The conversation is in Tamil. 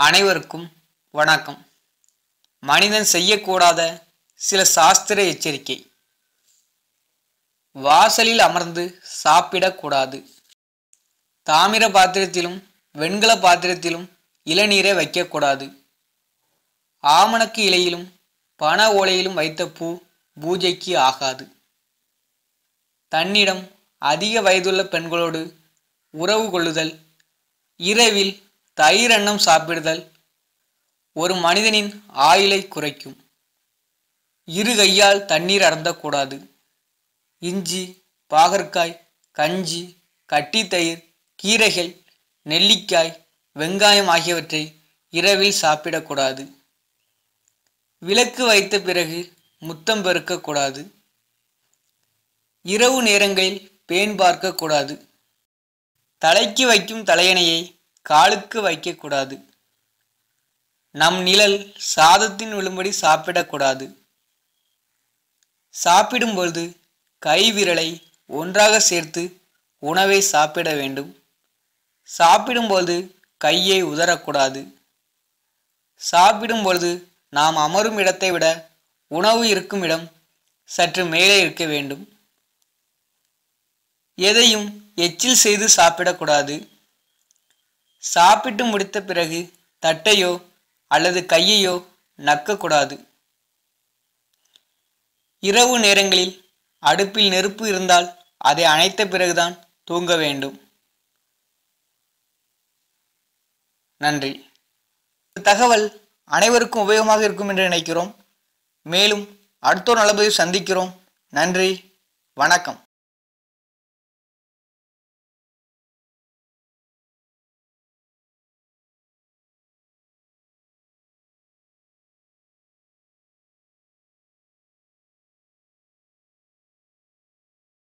அனைவருக்கும் வணக்கம். மனிதன் செய்யக்கூடாத சில சாஸ்திர எச்சரிக்கை. வாசலில் அமர்ந்து சாப்பிடக்கூடாது. தாமிர பாத்திரத்திலும் வெண்கல பாத்திரத்திலும் இளநீரை வைக்கக்கூடாது. ஆமணக்கு இலையிலும் பன ஓலையிலும் வைத்த பூ பூஜைக்கு ஆகாது. தன்னிடம் அதிக வயதுள்ள பெண்களோடு உறவு கொள்ளுதல் இரவில் தயிர் எண்ணம் சாப்பிடுதல் ஒரு மனிதனின் ஆயிலை குறைக்கும். இரு கையால் தண்ணீர் அருந்தக்கூடாது. இஞ்சி பாகற்காய் கஞ்சி கட்டி தயிர் கீரைகள் நெல்லிக்காய் வெங்காயம் ஆகியவற்றை இரவில் சாப்பிடக்கூடாது. விளக்கு வைத்த பிறகு முத்தம் பெருக்கக்கூடாது. இரவு நேரங்களில் பேன் பார்க்கக்கூடாது. தலைக்கு வைக்கும் தலையணையை காலுக்கு வைக்கக்கூடாது. நம் நிழல் சாதத்தின் விழும்படி சாப்பிடக்கூடாது. சாப்பிடும்பொழுது கை விரலை ஒன்றாக சேர்த்து உணவை சாப்பிட வேண்டும். சாப்பிடும்போது கையை உதறக்கூடாது. சாப்பிடும் பொழுது நாம் அமரும் இடத்தை விட உணவு இருக்கும் இடம் சற்று மேலே இருக்க வேண்டும். எதையும் எச்சில் செய்து சாப்பிடக்கூடாது. சாப்பிட்டு முடித்த பிறகு தட்டையோ அல்லது கையையோ நக்கக்கூடாது. இரவு நேரங்களில் அடுப்பில் நெருப்பு இருந்தால் அதை அணைத்த பிறகுதான் தூங்க வேண்டும். நன்றி. தகவல் அனைவருக்கும் உபயோகமாக இருக்கும் என்று நினைக்கிறோம். மேலும் அடுத்தோர் நல்லபதிவு சந்திக்கிறோம். நன்றி. வணக்கம்.